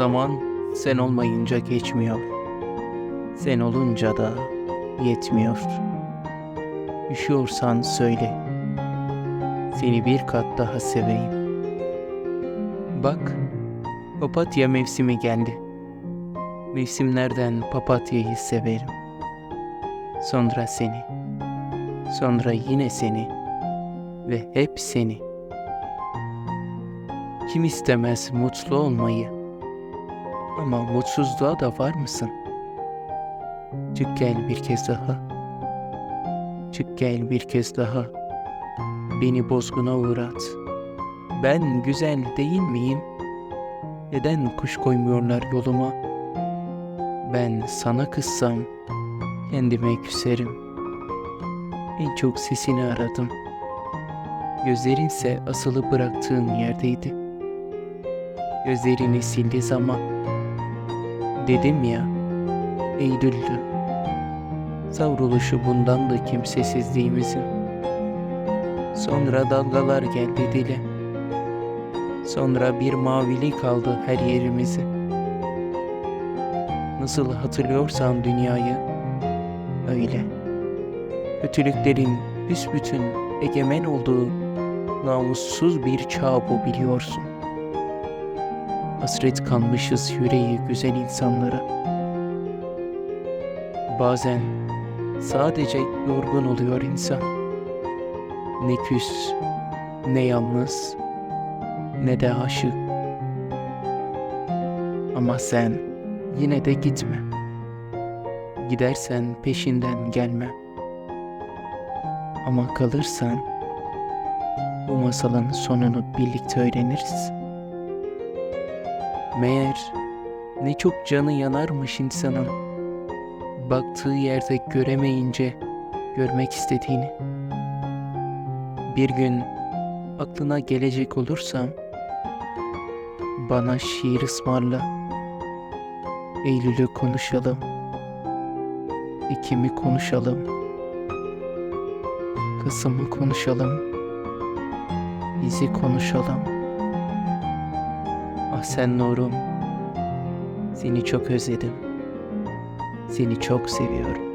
Zaman sen olmayınca geçmiyor. Sen olunca da yetmiyor. Üşüyorsan söyle. Seni bir kat daha seveyim. Bak, papatya mevsimi geldi. Mevsimlerden papatyayı severim. Sonra seni. Sonra yine seni. Ve hep seni. Kim istemez mutlu olmayı? Ama mutsuzluğa da var mısın? Çık gel bir kez daha. Çık gel bir kez daha. Beni bozguna uğrat. Ben güzel değil miyim? Neden kuş koymuyorlar yoluma? Ben sana kızsam kendime küserim. En çok sesini aradım. Gözlerinse asılı bıraktığın yerdeydi. Gözlerini sildi zaman. Dedim ya, Eylül'dü. Savruluşu bundan da kimsesizliğimizin. Sonra dalgalar geldi dile. Sonra bir mavilik aldı her yerimizi. Nasıl hatırlıyorsan dünyayı, öyle. Kötülüklerin büsbütün egemen olduğu namussuz bir çağ bu biliyorsun. Hasret kanmışız yüreği güzel insanlara. Bazen sadece yorgun oluyor insan. Ne küs, ne yalnız, ne de aşık. Ama sen yine de gitme. Gidersen peşinden gelme. Ama kalırsan bu masalın sonunu birlikte öğreniriz. Meğer ne çok canı yanarmış insanın baktığı yerde göremeyince görmek istediğini. Bir gün aklına gelecek olursam bana şiir ısmarla. Eylül'ü konuşalım. Ekim'i konuşalım. Kasım'ı konuşalım. Bizi konuşalım. Ah sen Nurum. Seni çok özledim. Seni çok seviyorum.